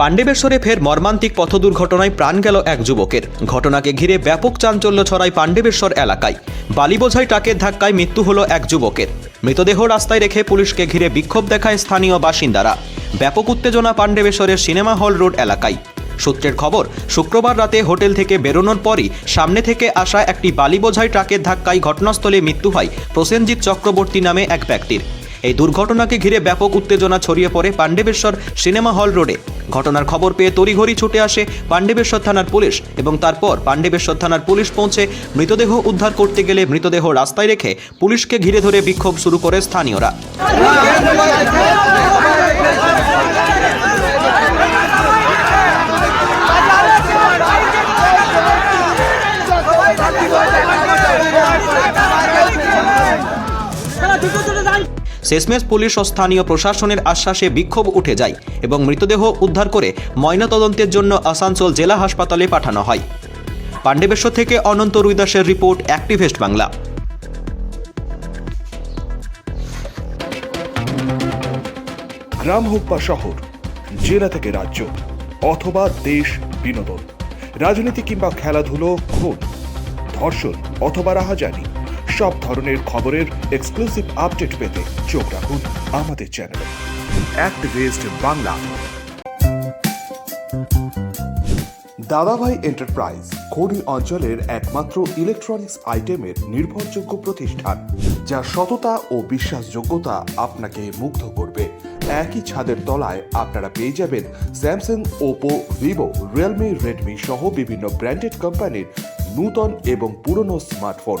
পাণ্ডবেশ্বরে ফের মর্মান্তিক পথ দুর্ঘটনায় প্রাণ গেল এক যুবকের। ঘটনাকে ঘিরে ব্যাপক চাঞ্চল্য ছড়ায় পাণ্ডবেশ্বর এলাকায়। বালিবোঝাই ট্রাকের ধাক্কায় মৃত্যু হলো এক যুবকের। মৃতদেহ রাস্তায় রেখে পুলিশকে ঘিরে বিক্ষোভ দেখায় স্থানীয় বাসিন্দারা। ব্যাপক উত্তেজনা পাণ্ডবেশ্বরের সিনেমা হল রোড এলাকায়। সূত্রের খবর, শুক্রবার রাতে হোটেল থেকে বেরোনোর পরই সামনে থেকে আসা একটি বালিবোঝাই ট্রাকের ধাক্কায় ঘটনাস্থলে মৃত্যু হয় প্রসেনজিৎ চক্রবর্তী নামে এক ব্যক্তির। এই দুর্ঘটনাকে ঘিরে ব্যাপক উত্তেজনা ছড়িয়ে পড়ে পাণ্ডবেশ্বর সিনেমা হল রোডে। ঘটনার খবর পেয়ে তড়িঘড়ি ছুটে আসে পাণ্ডবেশ্বর থানার পুলিশ এবং তারপর পাণ্ডবেশ্বর থানার পুলিশ পৌঁছে মৃতদেহ উদ্ধার করতে গেলে মৃতদেহ রাস্তায় রেখে পুলিশকে ঘিরে ধরে বিক্ষোভ শুরু করে স্থানীয়রা। শেষমেশ পুলিশ ও স্থানীয় প্রশাসনের আশ্বাসে বিক্ষোভ উঠে যায় এবং মৃতদেহ উদ্ধার করে ময়নাতদন্তের জন্য আসানসোল জেলা হাসপাতালে পাঠানো হয়। পাণ্ডবেশ্বর থেকে অনন্ত রুইদাসের রিপোর্ট, অ্যাক্টিভেস্ট বাংলা। গ্রাম হোক বা শহর, জেলা থেকে রাজ্য অথবা দেশ বিনোদন। রাজনীতি কিংবা খেলাধুলো খুন ধর্ষণ অথবা রাহাজানি। সব ধরনের খবরের এক্সক্লুসিভ আপডেট পেতে চোখ রাখুন আমাদের চ্যানেলে অ্যাক্টিভিস্ট বাংলা দাদাভাই এন্টারপ্রাইজ খড়ি অঞ্চলের একমাত্র ইলেকট্রনিক্স আইটেমের নির্ভরযোগ্য প্রতিষ্ঠান, যা সততা ও বিশ্বাসযোগ্যতা আপনাকে মুগ্ধ করবে। একই ছাদের তলায় আপনারা পেয়ে যাবেন Samsung Oppo Vivo Realme Redmi সহ বিভিন্ন ব্র্যান্ডেড কোম্পানির নূতন এবং পুরনো স্মার্টফোন